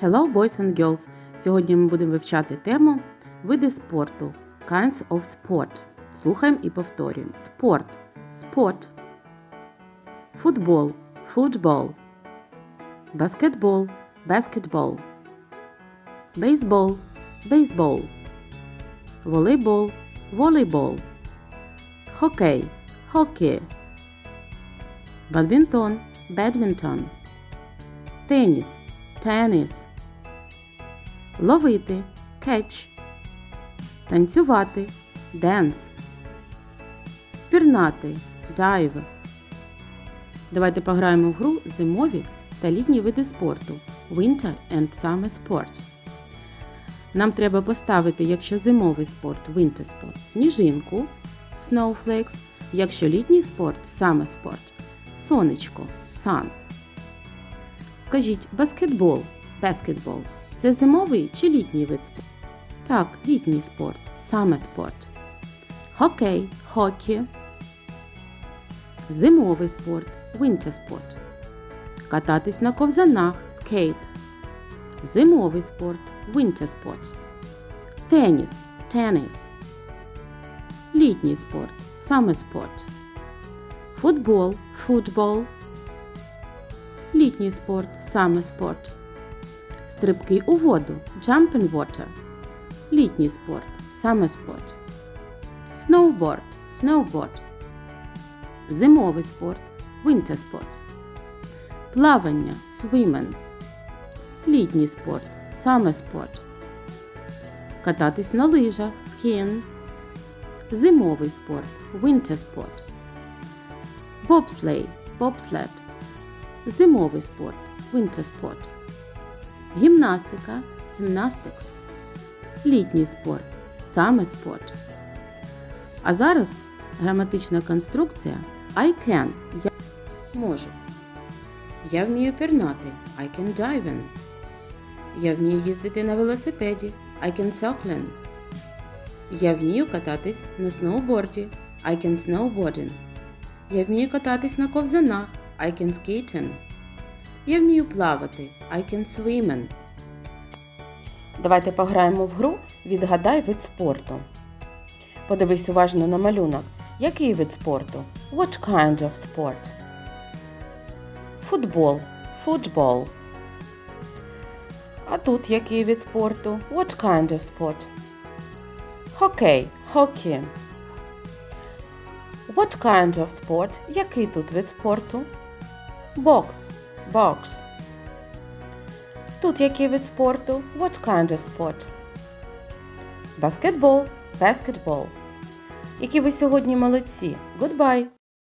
Hello, boys and girls! Сьогодні ми будемо вивчати тему види спорту Kinds of sport. Слухаємо і повторюємо. Спорт спорт. Футбол футбол. Баскетбол баскетбол. Бейсбол бейсбол. Волейбол волейбол. Хокей хокей. Бадмінтон бадмінтон. Теніс теніс. Ловити catch. Танцювати dance. Пірнати dive. Давайте пограємо в гру зимові та літні види спорту Winter and Summer Sports. Нам треба поставити, якщо зимовий спорт Winter Sport, сніжинку Snowflakes, якщо літній спорт Summer Sport сонечко Sun. Скажіть, баскетбол Basketball – це зимовий чи літній вид спорту? Так, літній спорт Summer Sport. Хокей Хокі. Зимовий спорт Winter Sport. Кататись на ковзанах Skate. Зимовий спорт Winter Sport. Теніс Tennis. Літній спорт Summer Sport. Футбол Football. Літній спорт Summer Sport. Стрибки у воду Jump in water. Літній спорт Summer Sport. Snowboard Snowboard. Зимовий спорт Winter Sport. Плавання Swimming. Літній спорт Summer Sport. Кататись на лижах Skiing. Зимовий спорт Winter Sport. Bobsleigh Bobsled. Зимовий спорт Winter Sport. Гімнастика Gymnastics. Літній спорт Summer Sport. А зараз граматична конструкція I can. Я можу. Я вмію пірнати. I can dive in. Я вмію їздити на велосипеді. I can cycling. Я вмію кататись на сноуборді. I can snowboarding. Я вмію кататись на ковзанах. I can skating. Я вмію плавати. I can swimming. Давайте пограємо в гру Відгадай вид спорту. Подивись уважно на малюнок. Який вид спорту? What kind of sport? Футбол. Football. А тут який вид спорту? What kind of sport? Хокей. Hockey. What kind of sport? Який тут вид спорту? Бокс. Box. Тут який вид спорту? What kind of sport? Баскетбол. Basketball. Які ви сьогодні молодці. Goodbye!